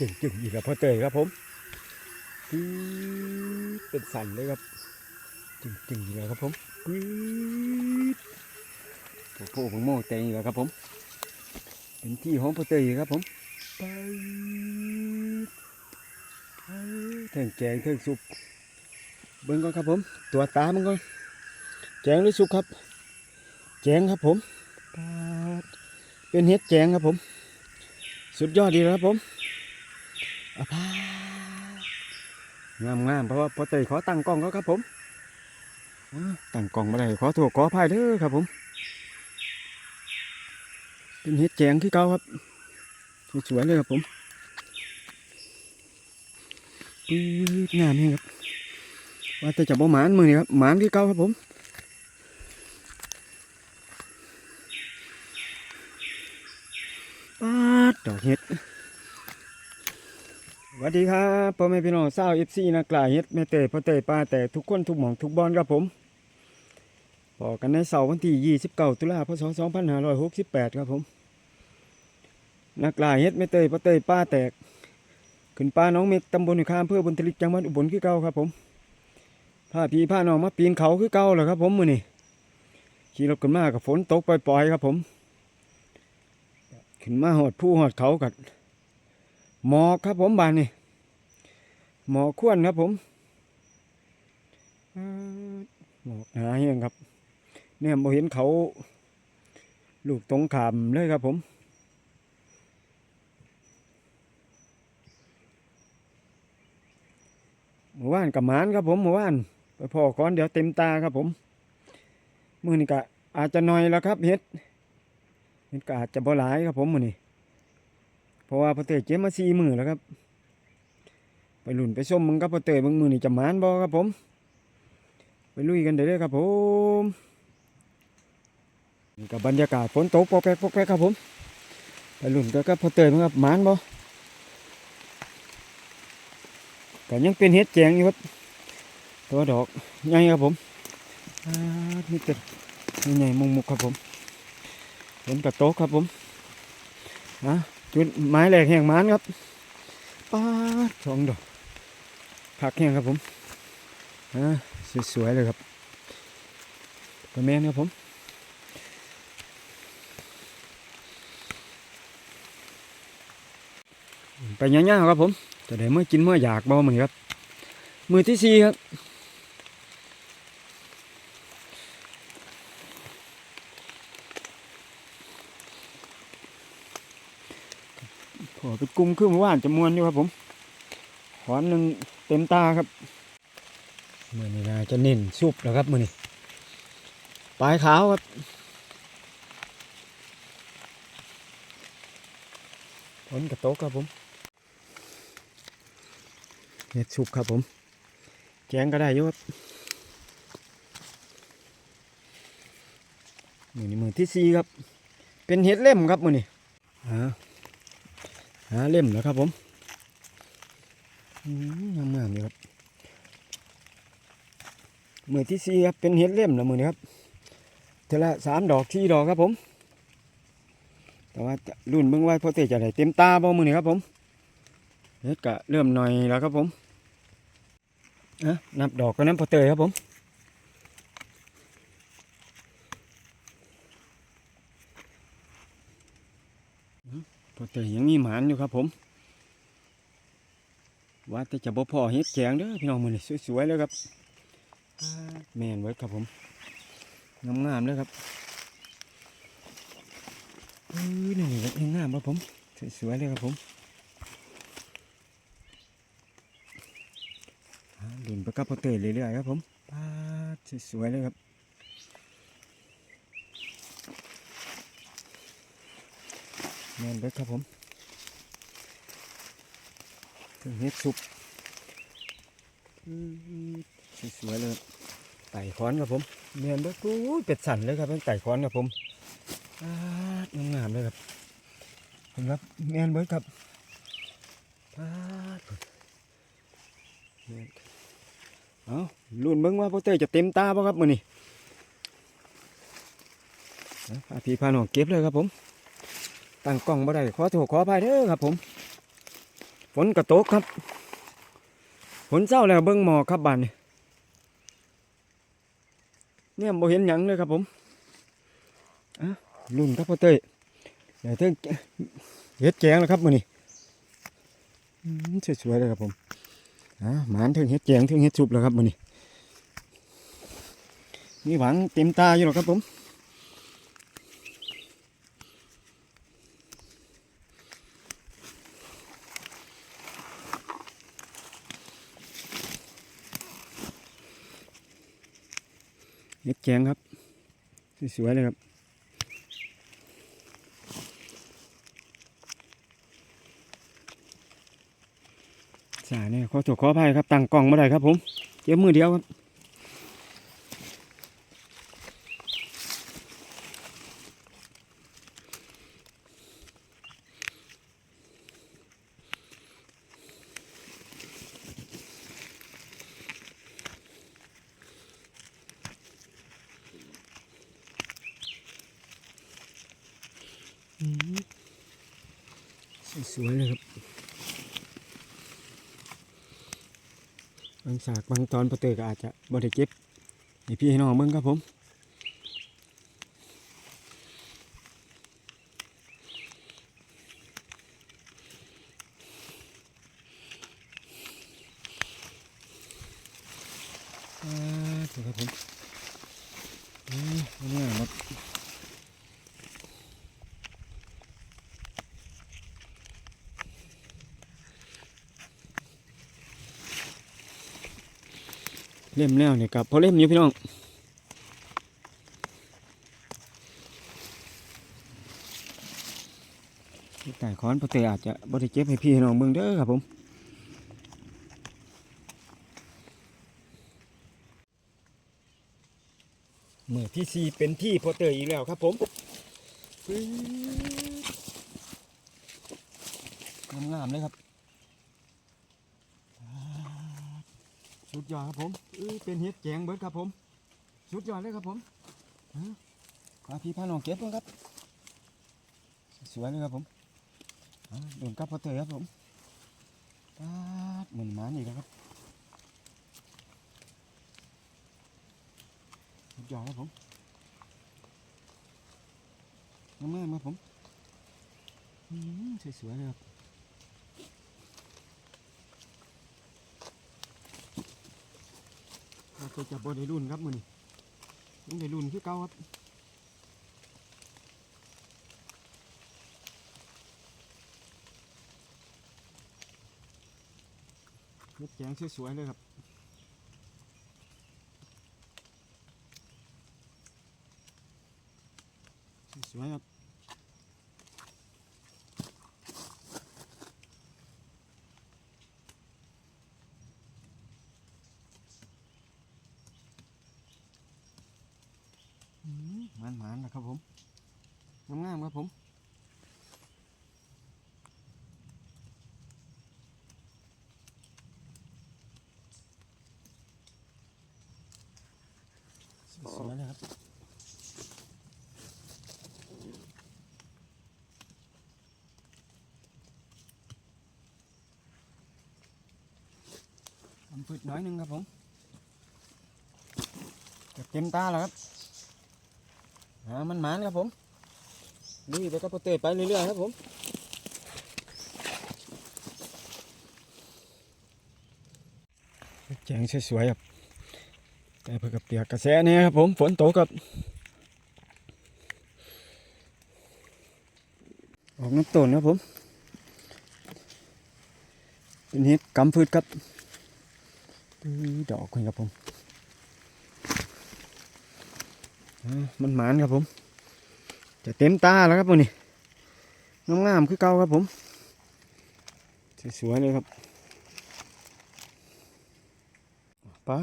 จึงจึงอีกแล้วพ่อเตยครับผมปี๊ดเป็นสั่นเลยครับ จึงจึงอีกแล้วครับผมปี๊ดโอ้โหผมโม่เตยอีกแล้วครับผม เป็นที่ของพ่อเตยครับผมไปเทิงแจงเทิงสุกเบิ้งก่อนครับผม ตัวตามันก่อนแจงหรือสุกครับ แจงครับผมเป็นเห็ดแจงครับผม สุดยอดดีแล้วครับผม งามงามเพราะว่าพอเตยขอตั้งกล้องแล้วครับผมตั้งกล้องมาได้ขอโทษขออภัยเด้อครับผม เป็นเห็ดแจงที่เก่าครับสวยเลยครับผมปื๊ดงามนี่ครับ ว่าแต่จะบ่หมานมือนี่ครับหมานที่เก่าครับผมปาดดอกเห็ด วัสดีครับพ่อแม่พี่น้องสาวเอฟซีนักกล่าเห็ดแม่เตยพ่อเตยป้าแต่ทุกคนทุกหม่องทุกบอลครับผมพอกกันในเสาร์วันที่29ตุลาพศ2568 ครับผมนักกล่าเห็ดแม่เตยพ่อเตยป้าแตก ขึ้นป้าน้องเม็กตำบลหุคามเพื่อบุญทลิกจังหวัดอุบลคือเก่าครับผมพาพี่พาน้องมาปีนเขาคือเก่าเลยครับผมมือนี่ขี่รถกันมากับฝนตกปล่อยๆครับผม ขึ้นมาหอดผู้หอดเขากัดหมอกครับผมบานนี่ หมอกควนครับผมหมอกหนาเฮียงครับ เนี่ยโมเห็นเขาลูกตรงขามเลยครับผมหมู่บ้านกับมานครับผมหมู่บ้านไปพอก่อนเดี๋ยวเต็มตาครับผมมือนี่กะอาจจะน้อยแล้วครับเฮ็ดเห็นก็อาจจะบ่หลายครับผมมือนี้เพราะว่าพอเตยเจ็บมาสี่มือแล้วครับ ไปลุ่นไปส้มมึงกับพอเตยมึงมือนี่จะมานบ่ครับผม ไปลุยกันเด้อครับผมนี่กับบรรยากาศฝนตกปอกแปกปอกแปกครับผม ไปลุ่นก็กับพอเตยมึงครับมานบ่ก็ยังเป็นเห็ดแจงอยู่ครับตัวดอกใหญ่ครับผมอ่านี่แต่ใหญ่ๆมุกครับผมเห็นกระโต๊ะครับผมนะจุดไม้แหลกแห่งมันครับป้าสองดอก ผักแห้งครับผมอ่าสวยๆเลยครับกระแมนครับผมไปย่างๆครับผมจะได้เมื่อกินเมื่ออยากบ่เหมือนครับ มือที่สี่ครับขอไปกุ้งขึ้นเมื่อวานจะมวนอยู่ครับผมขอนหนึ่ง เต็มตาครับมือนี้นะจะเน้นซุปแล้วครับมือนี้ปลายขาวครับผลกระโตกครับผมเห็ดซุปครับผมแกงก็ได้ยู่ครับมือนี้มือที่สี่ครับ เป็นเห็ดเล่มครับมือนี้อ่าหาเล่มแล้วครับผม งามงามๆเลยครับมือที่สี่ครับเป็นเห็ดเล่มล้วมือนี้ครับเทอละสามดอกที่ดอกครับผม แต่ว่ารุ่นเบิ่งไว้พอเตจะได้เต็มตาบ่มือนี้ครับผมเฮ็ดกะเริ่มหน่อยแล้วครับผมนะนับดอกก็น้ำพอเตยครับผมพอเตยยังมีหมานอยู่ครับผม ว่าแต่จะบ่พอเฮ็ดแกงเด้อพี่น้องมือนี่สวยๆเลยครับแม่นไว้ครับผมงามๆเลยครับเอ้ยนี่นี่ก็งามครับผมสวยๆเลยครับผมดุนไปกับพอเตยเรื่อยๆครับผมปาดสวยๆเลยครับแม่นเบิดครับผม ถึงเฮ็ดสุกอืมสวยเลยไต่ค้อนครับผมเนียนด้วยกูเป็ดสันเลยครับเป็นไต่ค้อนครับผมอาดงามเลยครับเห็นครับเนียนเบิดครับอาดเนียนเอาลุ้นเบิ่งว่าพ่อเต้จะเต็มตาป่ะครับมื้อนี้พาพี่พาน้องเก็บเลยครับผมตั้งกล้องบ่ได้ขอโทษขออภัยเด้อครับผม ฝนกระตกครับ ฝนเศร้าแล้วเบิ้งหมอครับบ้านนี่เนี่ยบ่เห็นหยังเลยครับผมอะลุ่นครับพ่อเต้ยเดี๋ยวเต้ยเฮ็ดแกงแล้วครับมื้อนี้สวยๆเลยครับผมอะหมานถึงเฮ็ดแกงถึงเฮ็ดซุปแล้วครับมื้อนี้มีหวังเต็มตาอยู่หรอกครับผม เล็กแจงครับ สวยๆเลยครับสายเนี่ยขอตัวขออภัยครับตั้งกล้องมาได้ครับผมเก็บมือเดียวครับ สวยเลยครับบางสากบางตอนพอเตอก็อาจจะบริเก็บให้พี่ให้น้องเบิ่งครับผมอ่าถูกครับผมอืมนี่หมด เล่มแล้วเนี่ยกับพอเล่มอยู่พี่น้องแต่ค้อนพอเตยอาจจะบริเก็บให้พี่น้องเบิ่งเด้อครับผมเมื่อที่สี่เป็นที่พอเตยอีกแล้วครับผมงามๆเลยครับ สุดยอดครับผมเป็นเห็ดแกงเบิดครับผม สุดยอดเลยครับผมฮะพาพี่พาน้องเก็บเบิ่งครับ สวยเลยครับผมโดนกับพอเตยครับผมปาดเหมือนหมานี่ครับสุดยอดครับผมงามๆครับผมอืมสวยๆเลยครับ เราก็จะบได้รุ่นครับมือนี้ยังได้รุ่นคือเก่าครับเม็ดแกงสวยๆเลยครับสวยครับ อืมหมานๆนะครับผมงามๆครับผมสวยๆเลยครับทำพืชน้อยหนึงครับผมจะเต็มตาแล้วครับามันหมานครับผมลุยไปกับโปเตไปเรื่อยๆครับผมแจงสวยๆครับแต่เพื่อกับเปียกกระแสเนี่ยครับผมฝนตกครับออกน้ำต้นครับผม เป็นเห็ดกำพืชครับดอกคนครับผมอ่า มันหมานครับผม จะเต็มตาแล้วครับวันนี้งามๆคือเก่าครับผม สวยๆเลยครับป้า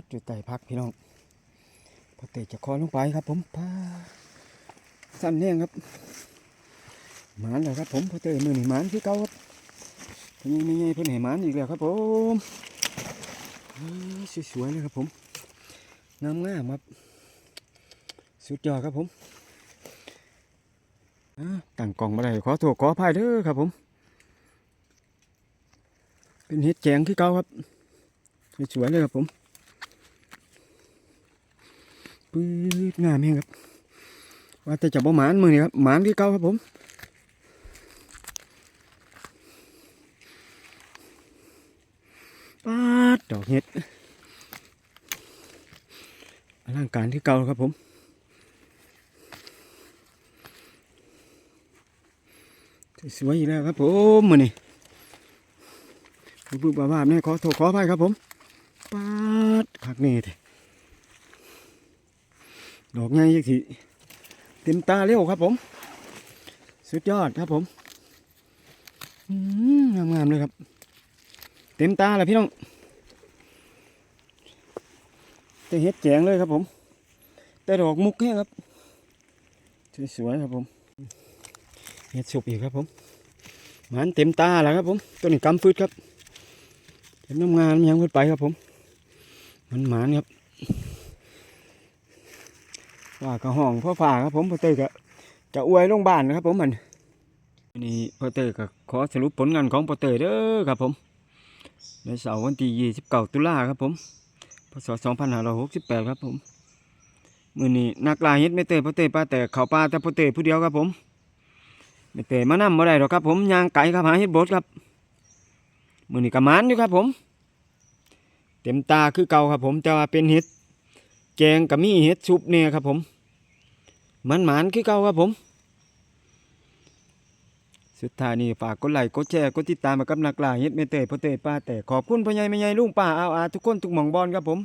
ดอยู่ใต้พักพี่น้องพอเตะจะคอลงไปครับผมป้าสั้นแน่งครับหมานแล้วครับผมพอเตะมือนี่หมานคือเก่าครับยังไม่ไงเพิ่นหหมานอีกแล้วครับผมสวยๆเลยครับผมงามๆครับ สุดยอดครับผมอ่าตั้งกล่องมาได้ขอโทษขออภัยเด้อครับผม เป็นเห็ดแจงคือเก่าครับสวยเลยครับผมปื๊ดงามแฮงครับ ว่าแต่จะบ่หมานมือนี่ครับหมานคือเก่าครับผมปาดดอกเห็ดอลังการที่เก่าครับผม สวยอีกแล้วครับผมมือนี่ปุ๊บบ้าเนี่ยขอโทษขออภัยครับผมปาดคักนี่เถอะดอกใหญ่ยังสิเต็มตาเร็วครับผม สุดยอดครับผมอืมงามๆเลยครับ เต็มตาเลยพี่น้องแต่เห็ดแจงเลยครับผม แต่ดอกมุกเนี่ยครับ สวยๆครับผม เห็ดสุกอีกครับผมหมันเต็มตาแล้วครับผมตัวนี้กำฟืดครับเห็นน้ำงานยังขึ้นไปครับผมมันหมานครับว่ากระห้องพ่อฝ่าครับผมพ่อเตยก็จะอวยลงบ้านนะครับ ผมมันนนี้พ่อเตยก็ขอสรุปผลงานของพ่อเตยเด้อครับผม ในเสาร์วันที่29ตุลาครับผมพศ2568ครับผมมือนี้นักลายเฮ็ดไม่เตยพ่อเตยป้าแต่เขาป่าแต่พ่อเตยผู้เดียวครับผม ไม่เตยมานำบ่ได้หรอกครับ ผมยางไก่ครับหาเฮ็ดบดครับมือนี้ก็หมานอยู่ครับ ผม เต็มตาคือเก่าครับ ผมแต่ว่าเป็นเฮ็ดแกงกับมีเห็ดชุบเนี่ยครับ ผมมันหมานคือเก่าครับผม สุดท้ายนี่ฝากกดไลค์กดแชร์กดติดตามมากับนักล่าเฮ็ดเมเตยพ่อเตยป้าแต่ขอบคุณพ่อใหญ่แม่ใหญ่ลุงป้าอาอาทุกคนทุกหม่องบอลครับผม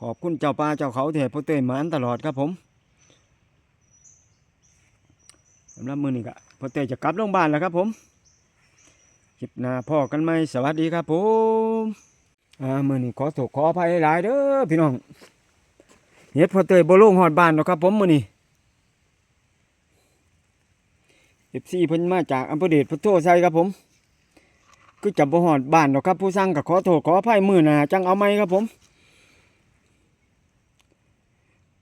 ขอบคุณเจ้าป่าเจ้าเขาแถพ่อเตยหมานตลอดครับผมสำหรับมือนี้ก็ พอเตยจะกลับโรงพยาบาลแล้วครับผมคลิปหน้าพ่อกันไหมสวัสดีครับผมอ่ามือนี้ขอโทษขออภัยหลายเด้อพี่น้องเฮ็ดพอเตยบ่ลงฮอดบ้านหรอกครับผมมือนี้ FC เพิ่นมาจากอำเภอเดชพุทโธไซครับผมคือจับบ่ฮอดบ้านหรอกครับ ผู้สั่งก็ขอโทษขออภัยมือหน้าจังเอาใหม่ครับผม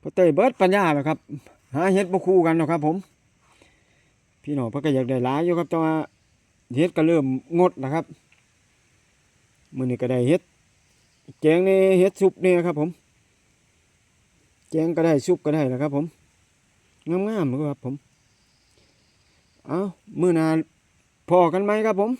พอเตยเบิดปัญญาแล้วครับหาเฮ็ดบ่คู่กันหรอกครับผม พี่น้องเพิ่นก็อยากได้หลายอยู่ครับแต่ว่าเฮ็ดก็เริ่มงดนะครับมื้อนี้ก็ได้เฮ็ดแกงในเฮ็ดซุปนี่ครับ ผมแจงก็ได้ซุปก็ได้แล้วครับ ผมงามๆนะครับผม เอามื้อหนาพอกันไหมครับผม